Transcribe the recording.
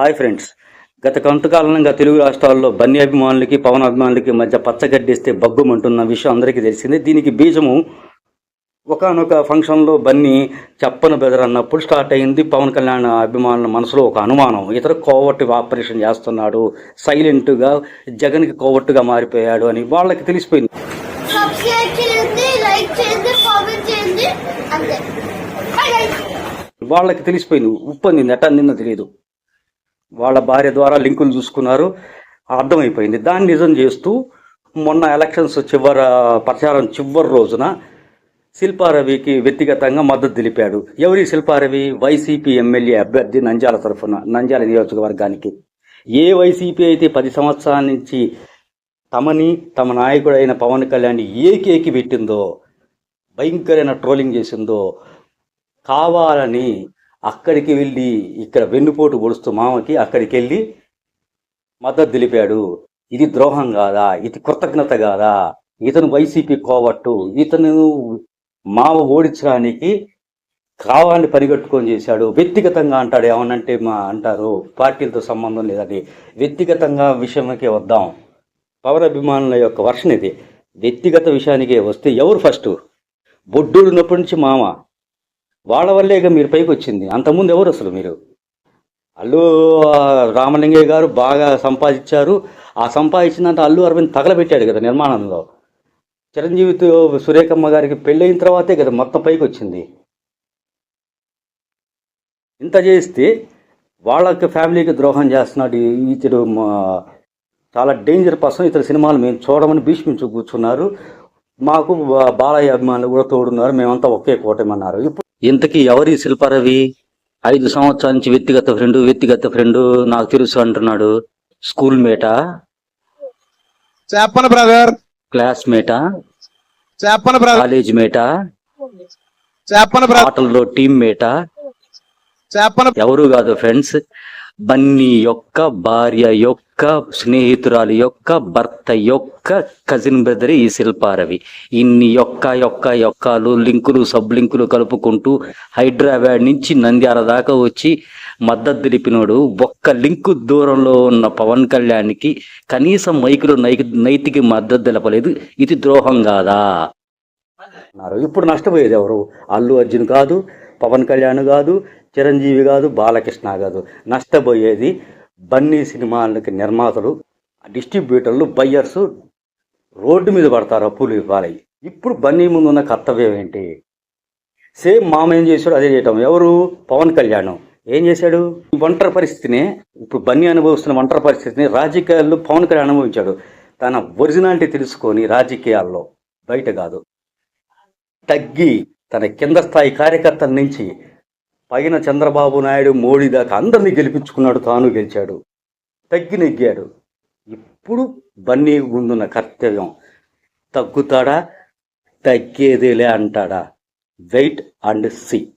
Hi friends. గత కొంతకాలంగా తెలుగు రాష్ట్రాల్లో బన్నీ అభిమానులకి పవన్ అభిమానులకి మధ్య పచ్చగడ్డిస్తే బగ్గుమంటున్న విషయం అందరికీ తెలిసిందే. దీనికి బీజము ఒకనొక ఫంక్షన్లో బన్నీ చెప్పను బెదర్ అన్నప్పుడు స్టార్ట్ అయింది. పవన్ కళ్యాణ్ అభిమానుల మనసులో ఒక అనుమానం. ఇతర కోవట్టి ఆపరేషన్ చేస్తున్నాడు. సైలెంట్గా జగన్కి కోవట్టుగా మారిపోయాడు అని వాళ్ళకి తెలిసిపోయింది. వాళ్ళకి తెలిసిపోయింది. ఉప్పు అందింది ఎట్ట అందిందో తెలియదు. వాళ్ళ భార్య ద్వారా లింకులు చూసుకున్నారు. అర్థమైపోయింది. దాన్ని నిజం చేస్తూ మొన్న ఎలక్షన్స్ చివర ప్రచారం చివరి రోజున శిల్పారవికి వ్యక్తిగతంగా మద్దతు తెలిపాడు. ఎవరి శిల్పారవి? వైసీపీ ఎమ్మెల్యే అభ్యర్థి నంజాల తరఫున నంజాల నియోజకవర్గానికి. ఏ వైసీపీ అయితే పది సంవత్సరాల నుంచి తమని తమ నాయకుడైన పవన్ కళ్యాణ్ ఏకేకి పెట్టిందో భయంకరమైన ట్రోలింగ్ చేసిందో కావాలని అక్కడికి వెళ్ళి ఇక్కడ వెన్నుపోటు పొడుస్తూ మామకి అక్కడికి వెళ్ళి మద్దతు తెలిపాడు. ఇది ద్రోహం కాదా? ఇది కృతజ్ఞత కాదా? ఇతను వైసీపీ కోవట్టు. ఇతను మావ ఓడించడానికి కావాలని పరిగెట్టుకొని చేశాడు. వ్యక్తిగతంగా అంటాడు. ఏమనంటే మా అంటారు పార్టీలతో సంబంధం లేదని. వ్యక్తిగతంగా విషయంకే వద్దాం. పవర్ అభిమానుల యొక్క వర్షన్ ఇది. వ్యక్తిగత విషయానికి వస్తే ఎవరు ఫస్ట్ బొడ్డూరు ఉన్నప్పటి నుంచి మామ. వాళ్ళ వల్లే ఇక మీరు పైకి వచ్చింది. అంతకుముందు ఎవరు అసలు మీరు? అల్లు రామలింగయ్య గారు బాగా సంపాదించారు. ఆ సంపాదించినంత అల్లు అరవింద్ తగలబెట్టాడు కదా నిర్మాణంలో. చిరంజీవితో సురేఖమ్మ గారికి పెళ్ళైన తర్వాతే కదా మొత్తం పైకి వచ్చింది. ఇంత చేస్తే వాళ్ళకి ఫ్యామిలీకి ద్రోహం చేస్తున్నాడు ఇతడు మా- చాలా డేంజర్ పర్సన్ ఇతర సినిమాలు మేము చూడమని భీష్మించు కూర్చున్నారు. మాకు బాలయ్య అభిమానులు కూడా తోడున్నారు. మేమంతా ఒకే కూటమన్నారు. ఇప్పుడు ఇంతకీ ఎవరి శిల్పారవి? ఐదు సంవత్సరాల నుంచి వ్యక్తిగత ఫ్రెండ్ వ్యక్తిగత ఫ్రెండ్ నాకు తెలుసు అంటున్నాడు. స్కూల్ మేటా? చెప్పను బ్రదర్. క్లాస్ మేటా? చెప్పను బ్రదర్. కాలేజ్ మేటా? చెప్పను బ్రదర్. ఆటల్లో టీమ్ మేటా? చెప్పను ఎవరు కాదు ఫ్రెండ్స్? బన్నీ యొక్క భార్య యొక్క స్నేహితురాలు యొక్క భర్త యొక్క కజిన్ బ్రదర్ ఈ శిల్పారవి. ఇన్ని యొక్క యొక్క యొక్కలు లింకులు సబ్ లింకులు కలుపుకుంటూ హైదరాబాద్ నుంచి నంద్యాల దాకా వచ్చి మద్దతు తెలిపినోడు ఒక్క లింకు దూరంలో ఉన్న పవన్ కళ్యాణ్కి కనీసం మైకులు నైకి నైతికి మద్దతు తెలపలేదు. ఇది ద్రోహం కాదా? ఇప్పుడు నష్టపోయేది ఎవరు? అల్లు అర్జున్ కాదు పవన్ కళ్యాణ్ కాదు చిరంజీవి కాదు బాలకృష్ణ కాదు. నష్టపోయేది బన్నీ సినిమాలకి నిర్మాతలు డిస్ట్రిబ్యూటర్లు బయ్యర్స్ రోడ్డు మీద పడతారు అప్పులు ఇవ్వాలి. ఇప్పుడు బన్నీ ముందు ఉన్న కర్తవ్యం ఏంటి? సేమ్ మామ ఏం చేశాడు? అదే చేయటం. ఎవరు? పవన్ కళ్యాణ్. ఏం చేశాడు? ఈ ఒంటరి పరిస్థితిని ఇప్పుడు బన్నీ అనుభవిస్తున్న ఒంటరి పరిస్థితిని రాజకీయాల్లో పవన్ కళ్యాణ్ అనుభవించాడు. తన ఒరిజినాలిటీ తెలుసుకొని రాజకీయాల్లో బయట కాదు. తగ్గి తన కింద స్థాయి కార్యకర్తల నుంచి పైన చంద్రబాబు నాయుడు మోడీ దాకా అందరినీ గెలిపించుకున్నాడు తాను గెలిచాడు. తగ్గి నెగ్గాడు ఇప్పుడు బన్నీ ముందున్న కర్తవ్యం. తగ్గుతాడా? తగ్గేదేలే అంటాడా? Wait and see.